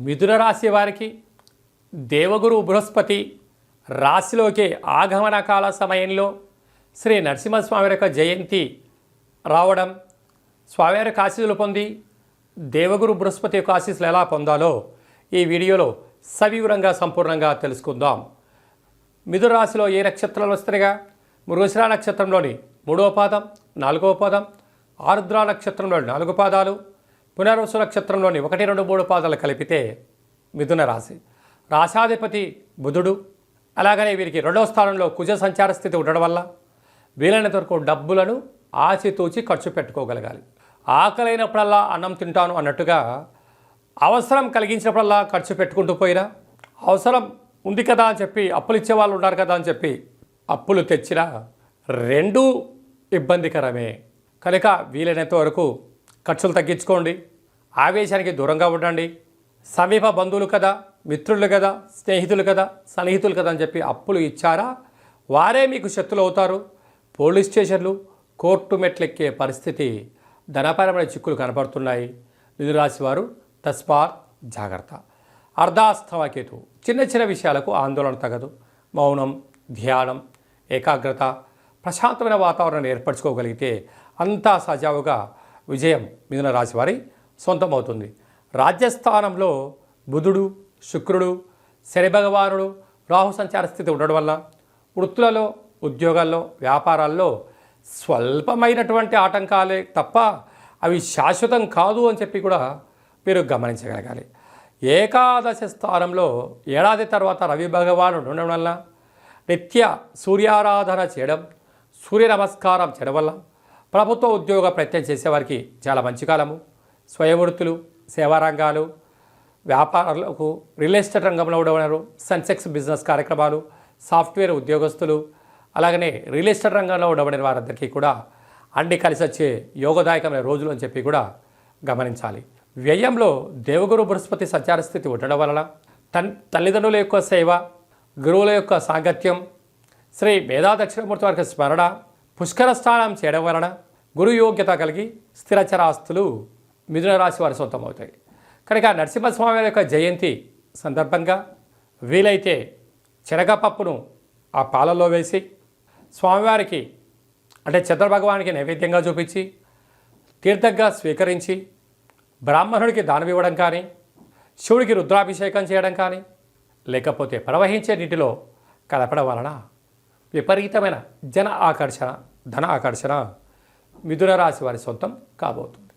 మిథున రాశి వారికి దేవగురు బృహస్పతి రాశిలోకి ఆగమన కాల సమయంలో శ్రీ నరసింహస్వామి యొక్క జయంతి రావడం స్వామివారి ఆశీస్సులు పొంది దేవగురు బృహస్పతి యొక్క ఆశీస్సులు ఎలా పొందాలో ఈ వీడియోలో సవివరంగా సంపూర్ణంగా తెలుసుకుందాం. మిథున రాశిలో ఏ నక్షత్రాలు వస్తాయిగా మృగశిర నక్షత్రంలోని మూడవ పాదం నాలుగవ పాదం ఆరుద్ర నక్షత్రంలోని నాలుగు పాదాలు పునర్వసు నక్షత్రంలోని ఒకటి రెండు మూడు పాదాలు కలిపితే మిథున రాశి. రాశాధిపతి బుధుడు అలాగనే వీరికి రెండవ స్థానంలో కుజ సంచార స్థితి ఉండడం వల్ల వీలైనంత వరకు డబ్బులను ఆచితూచి ఖర్చు పెట్టుకోగలగాలి. ఆకలైనప్పుడల్లా అన్నం తింటాను అన్నట్టుగా అవసరం కలిగించినప్పుడల్లా ఖర్చు పెట్టుకుంటూ పోయినా అవసరం ఉంది కదా అని చెప్పి అప్పులు ఇచ్చేవాళ్ళు ఉన్నారు కదా అని చెప్పి అప్పులు తెచ్చినా రెండూ ఇబ్బందికరమే. కనుక వీలైనంత వరకు ఖర్చులు తగ్గించుకోండి. ఆవేశానికి దూరంగా ఉండండి. సమీప బంధువులు కదా మిత్రులు కదా స్నేహితులు కదా సన్నిహితులు కదా అని చెప్పి అప్పులు ఇచ్చారా? వారే మీకు శత్రులు అవుతారు. పోలీస్ స్టేషన్లు కోర్టు మెట్లెక్కే పరిస్థితి ధనపరమైన చిక్కులు కనపడుతున్నాయి మిథునరాశి వారు తస్మాత్ జాగ్రత్త. అర్ధాస్తవకేతు చిన్న చిన్న విషయాలకు ఆందోళన తగదు. మౌనం ధ్యానం ఏకాగ్రత ప్రశాంతమైన వాతావరణాన్ని ఏర్పరచుకోగలిగితే అంతా సజావుగా విజయం మిథున రాశి వారి సొంతమవుతుంది. రాజ్యస్థానంలో బుధుడు శుక్రుడు శని భగవానుడు రాహు సంచార స్థితి ఉండడం వల్ల వృత్తులలో ఉద్యోగాల్లో వ్యాపారాల్లో స్వల్పమైనటువంటి ఆటంకాలే తప్ప అవి శాశ్వతం కాదు అని చెప్పి కూడా మీరు గమనించగలగాలి. ఏకాదశ స్థానంలో ఏడాది తర్వాత రవి భగవానుడు ఉండడం వల్ల నిత్య సూర్యారాధన చేయడం సూర్య నమస్కారం చేయడం వల్ల ప్రభుత్వ ఉద్యోగ ప్రయత్నం చేసేవారికి చాలా మంచి కాలము. స్వయవృత్తులు వృత్తులు వ్యాపారాలకు రియల్ ఎస్టేట్ రంగంలో ఉండేవారు సెన్సెక్స్ బిజినెస్ కార్యక్రమాలు సాఫ్ట్వేర్ ఉద్యోగస్తులు అలాగనే రియల్ ఎస్టేట్ రంగంలో ఉండబడిన వారందరికీ కూడా. అన్ని కలిసి వచ్చే యోగదాయకమైన రోజులు అని చెప్పి కూడా గమనించాలి. వ్యయంలో దేవగురు బృహస్పతి సంచార స్థితి ఉండడం వలన తన్ తల్లిదండ్రుల యొక్క సేవ గురువుల యొక్క సాంగత్యం శ్రీ మేధా దక్షిణమూర్తి వారికి స్మరణ పుష్కర స్నానం చేయడం వలన గురు యోగ్యత కలిగి స్థిరచరాస్తులు మిథున రాశి వారి సొంతం అవుతాయి కనుక నరసింహస్వామి వారి యొక్క జయంతి సందర్భంగా వీలైతే శనగపప్పును ఆ పాలల్లో వేసి స్వామివారికి అంటే చంద్రభగవానికి నైవేద్యంగా చూపించి తీర్థంగా స్వీకరించి బ్రాహ్మణుడికి దానం ఇవ్వడం కానీ శివుడికి రుద్రాభిషేకం చేయడం కానీ లేకపోతే ప్రవహించే నీటిలో కలపడం వలన విపరీతమైన జన ఆకర్షణ ధన ఆకర్షణ మిథున రాశి వారి సొంతం కాబోతుంది.